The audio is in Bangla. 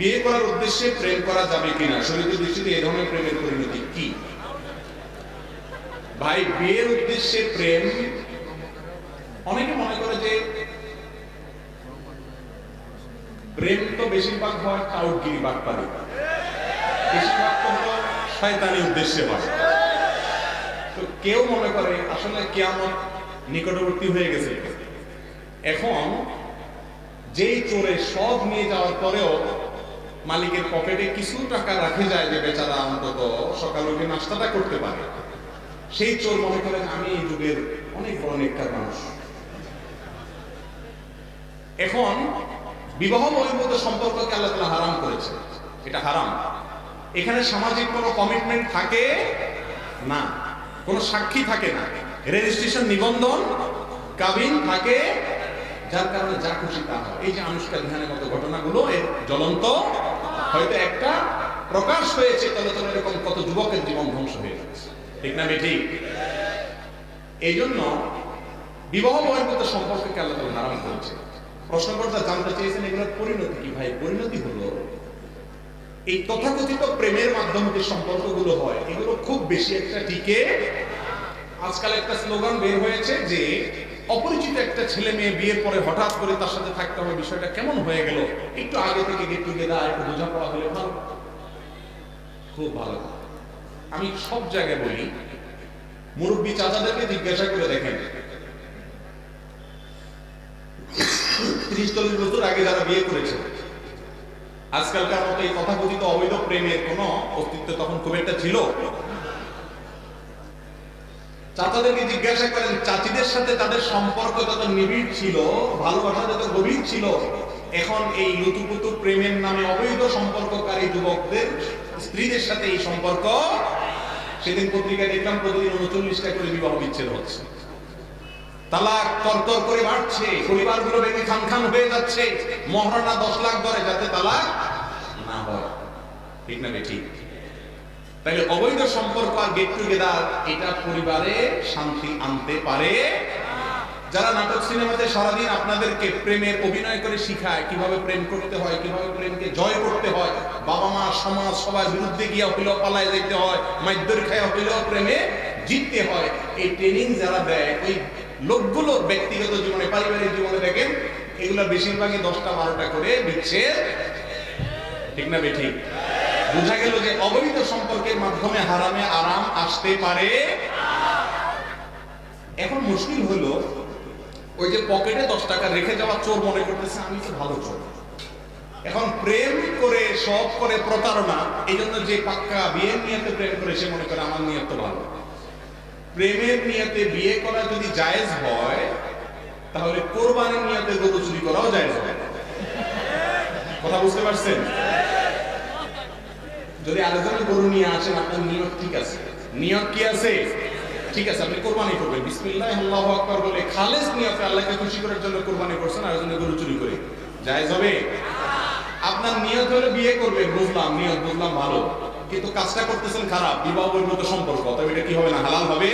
বিয়ে করার উদ্দেশ্যে প্রেম করা যাবে কিনা? শরীরের দৃষ্টিতে এই ধরনের প্রেমের পরিণতি কি? ভাই, বিয়ের উদ্দেশ্যে প্রেম, অনেকে মনে করে যে প্রেম তো বেশিরভাগ হয় টাউটগিরি বাটপারি বেশিরভাগ তো হলো শয়তানি উদ্দেশ্যে হয়। তো কেউ মনে করে, আসলে কেয়ামত নিকটবর্তী হয়ে গেছে। এখন যেই চোরে সব নিয়ে যাওয়ার পরেও মালিকের পকেটে কিছু টাকা রাখে যায় যে বেচারা অন্তত সকাল উঠে নাস্তাটা করতে পারে। সেই চোর মনে করেন, আমি এই যুগের অনেক বড় নেককার মানুষ। এখন বিবাহ বহির্ভূত সম্পর্ককে আল্লাহ তাআলা হারাম করেছে। এটা হারাম। এখানে সামাজিক কোনো কমিটমেন্ট থাকে না। কোনো সাক্ষী থাকে না। রেজিস্ট্রেশন নিবন্ধন, কাবিন থাকে যার কারণে যা খুশি তা হয়। এই যে আনুষ্কা ধ্যানের মতো ঘটনাগুলো, এর জ্বলন্ত হয়তো একটা প্রকাশ হয়েছে, তবে তবে এরকম কত যুবকের জীবন ধ্বংস হয়ে যাচ্ছে। ঠিক না ঠিক এই জন্য বিবাহ বহির্ভূত সম্পর্ককে আল্লাহ তাআলা হারাম করেছে। প্রশ্নকর্তা জানতে চেয়েছেন, এগুলোর পরিণতি কি ভাই? পরিণতি হলো, এই তথাকথিত প্রেমের মাধ্যমে যে সম্পর্কগুলো হয়, এগুলো খুব বেশি একটা টিকে আজকাল একটা স্লোগান বের হয়েছে যে অপরিচিত একটা ছেলে মেয়ে বিয়ের পরে হঠাৎ করে তার সাথে থাকতে হবে, বিষয়টা কেমন হয়ে গেল? একটু আগে থেকে গেট টুগেদার একটু বোঝাপড়া হলে ভালো। খুব ভালো। আমি সব জায়গায় বলি, মুরব্বী চাচাদেরকে জিজ্ঞাসা করে দেখেন। ত্রিশ চল্লিশ বছর আগে যারা বিয়ে করেছে, আজকালকার মতো এই তথাকথিত অবৈধ প্রেমের কোনো অস্তিত্ব তখন খুব একটা ছিল। চাচাদেরকে জিজ্ঞাসা করেন, চাচিদের সাথে তাদের সম্পর্ক যত নিবিড় ছিল, ভালোবাসা যত গভীর ছিল, এখন এই লুতুপুতু প্রেমের নামে অবৈধ সম্পর্ককারী যুবকদের স্ত্রীদের সাথে এই সম্পর্ক? সেদিন পত্রিকায় দেখলাম প্রতিদিন উনচল্লিশটা করে বিবাহ বিচ্ছেদ হচ্ছে। তালাক তরতর করে বাড়ছে, পরিবারগুলো ভেঙে খান খান হয়ে যাচ্ছে মহারণা দশ লাখ ধরে যাতে তালাক না হয়। ঠিক না ঠিক? তাহলে অবৈধ সম্পর্ক আর গেট টুগেদার এটা পরিবারে শান্তি আনতে পারে। যারা নাটক সিনেমাতে সারাদিন আপনাদেরকে প্রেমের অভিনয় করে শিখায়, কীভাবে প্রেম করতে হয়, কীভাবে প্রেমকে জয় করতে হয়, বাবা মা, সমাজ, সবার বিরুদ্ধে গিয়া হইলেও পালায় যেতে হয়, মাইদ্যর খায় হইলেও প্রেমে জিততে হয়, এই ট্রেনিং যারা দেয়, ওই লোকগুলো ব্যক্তিগত জীবনে, পারিবারিক জীবনে দেখেন, এগুলো বেশিরভাগই দশটা বারোটা করে বিচ্ছেদ ঠিক না বেঠিক বোঝা গেল যে অবৈধ সম্পর্কের মাধ্যমে হারামে আরাম আসতে পারে। এখন মুশকিল হলো, ওই যে পকেটে দশ টাকা রেখে যাওয়া চোর মনে করতেছে, আমি তো ভালো চোর। এখন প্রেম করে সব করে প্রতারণা এই জন্য যে পাক্কা বিয়ের নিয়তে প্রেম করে, সে মনে করে, আমার নিয়ত ভালো। প্রেমের নিয়তে বিয়ে করা যদি জায়েজ হয়, তাহলে কোরবানির নিয়তে গরু চুরি করাও জায়েজ হয় কথা বুঝতে পারছেন? যদি আলোচনা গরু নিয়ে আসেন আপনার নিয়ত ঠিক আছে। নিয়ত কি আছে? ঠিক আছে, আপনি কোরবানি করবেন। বিসমিল্লাহ, আল্লাহু আকবার বলে খালেস নিয়তে আল্লাহকে খুশি করার জন্য কোরবানি করছেন আর জন্য গরু চুরি করে। জায়েজ হবে? আপনার নিয়ত হলে বিয়ে করবে, বুঝলাম, নিয়ত, বুঝলাম, ভালো। কিন্তু কাজটা করতেছেন খারাপ, বিবাহ বহির্ভূত সম্পর্ক তবে এটা কি হবে না, হালাল হবে?